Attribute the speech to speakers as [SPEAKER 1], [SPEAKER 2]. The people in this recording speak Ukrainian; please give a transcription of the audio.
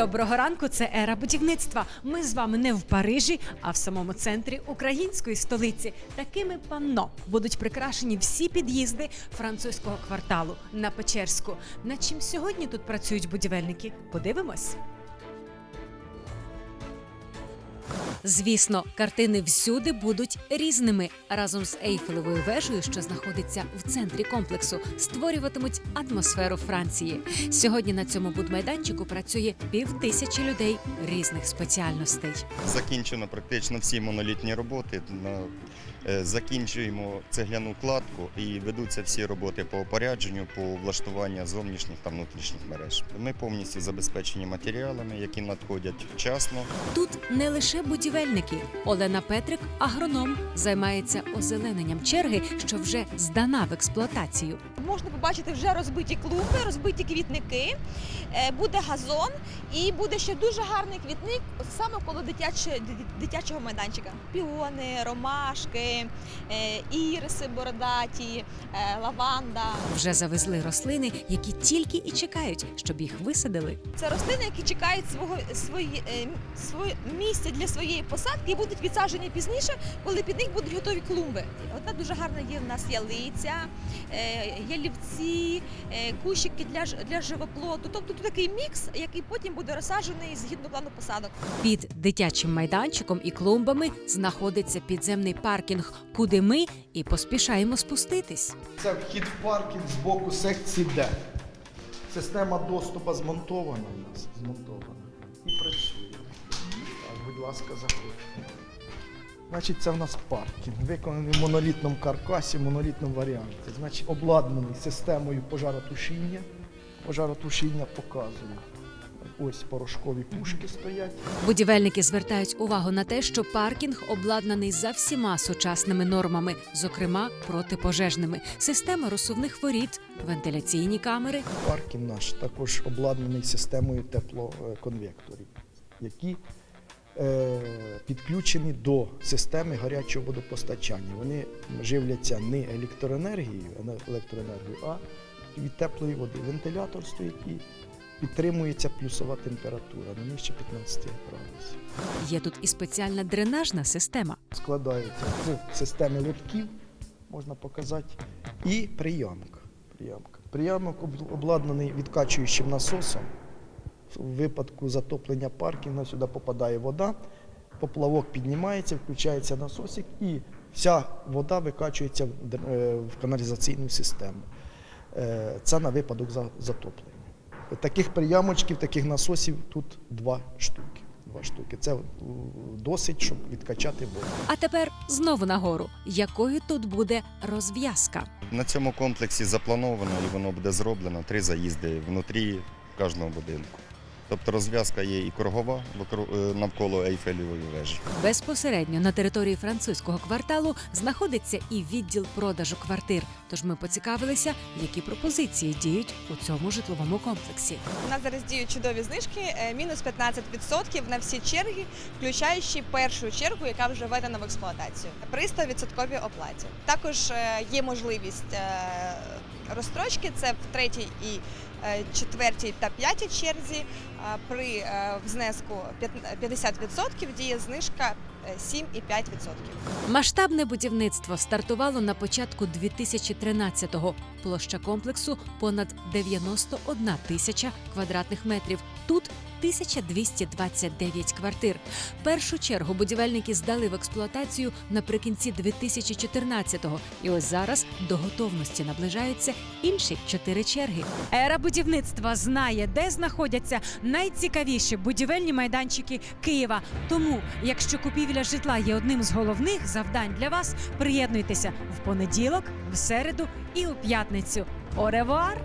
[SPEAKER 1] Доброго ранку, це ера будівництва. Ми з вами не в Парижі, а в самому центрі української столиці. Такими панно будуть прикрашені всі під'їзди французького кварталу на Печерську. Над чим сьогодні тут працюють будівельники? Подивимось. Звісно, картини всюди будуть різними. Разом з Ейфелевою вежею, що знаходиться в центрі комплексу, створюватимуть атмосферу Франції. Сьогодні на цьому будмайданчику працює півтисячі людей різних спеціальностей.
[SPEAKER 2] Закінчено практично всі монолітні роботи. Е, Закінчуємо цегляну кладку і ведуться всі роботи по опорядженню, по влаштуванню зовнішніх та внутрішніх мереж. Ми повністю забезпечені матеріалами, які надходять вчасно.
[SPEAKER 1] Тут не лише будівельники. Олена Петрик, агроном, займається озелененням черги, що вже здана в експлуатацію.
[SPEAKER 3] Можна побачити вже розбиті клумби, розбиті квітники, е, буде газон і буде ще дуже гарний квітник саме коло дитячого майданчика. Піони, ромашки, е, іриси бородаті, е, лаванда.
[SPEAKER 1] Вже завезли рослини, які тільки і чекають, щоб їх висадили.
[SPEAKER 3] Це рослини, які чекають свого свої, своє місця для своєї посадки і будуть відсаджені пізніше, коли під них будуть готові клумби. Одна дуже гарна є в нас ялиця, е, ялівці, е, кущики для для живоплоту. Тобто тут такий мікс, який потім буде розсаджений згідно плану посадок.
[SPEAKER 1] Під дитячим майданчиком і клумбами знаходиться підземний паркінг, куди ми і поспішаємо спуститись.
[SPEAKER 4] Це вхід в паркінг з боку секції Д. Система доступу змонтована у нас. Змонтована. Ласка, заходьте. Значить, це в нас паркінг, виконаний в монолітному каркасі, в монолітному варіанті. Значить, обладнаний системою пожаротушіння. Пожаротушіння показує. Ось порошкові пушки стоять.
[SPEAKER 1] Будівельники звертають увагу на те, що паркінг обладнаний за всіма сучасними нормами, зокрема протипожежними, система розсувних воріт, вентиляційні камери.
[SPEAKER 4] Паркінг наш також обладнаний системою теплоконвекторів, які підключені до системи гарячого водопостачання. Вони живляться не електроенергією, електроенергією, а від теплої води. Вентилятор стоїть і підтримується плюсова температура не нижче 15 градусів.
[SPEAKER 1] Є тут і спеціальна дренажна система.
[SPEAKER 4] Складається з системи лотків, можна показати, і. Приямка. Приямок обладнаний відкачуючим насосом. В випадку затоплення паркінга сюди попадає вода, поплавок піднімається, включається насосик і вся вода викачується в др- е, в каналізаційну систему. Е, Це на випадок за- затоплення. Таких приямочків, таких насосів тут два штуки. Два штуки. Це досить, щоб відкачати воду.
[SPEAKER 1] А тепер знову нагору. Якою тут буде розв'язка?
[SPEAKER 2] На цьому комплексі заплановано і воно буде зроблено три заїзди внутрі кожного будинку. Тобто розв'язка є і кругова е, навколо Ейфелевої вежі.
[SPEAKER 1] Безпосередньо на території французького кварталу знаходиться і відділ продажу квартир. Тож ми поцікавилися, які пропозиції діють у цьому житловому комплексі.
[SPEAKER 3] У нас зараз діють чудові знижки, е, мінус 15% на всі черги, включаючи першу чергу, яка вже введена в експлуатацію при 100% оплаті. Також е, є можливість розстрочки, це в третій і четвертій та п'ятій черзі. Е, При взнеску внеску п'ят- 50% діє знижка е, 7,5%.
[SPEAKER 1] Масштабне будівництво стартувало на початку 2013-го. Площа комплексу понад 91 тисяча квадратних метрів. Тут 1229 квартир. Першу чергу будівельники здали в експлуатацію наприкінці 2014-го. І ось зараз до готовності наближаються інші чотири черги. Ера будівництва знає, де знаходяться найцікавіші будівельні майданчики Києва. Тому, якщо купівля житла є одним з головних завдань для вас, приєднуйтеся в понеділок, в середу і у п'ятницю. Оревуар!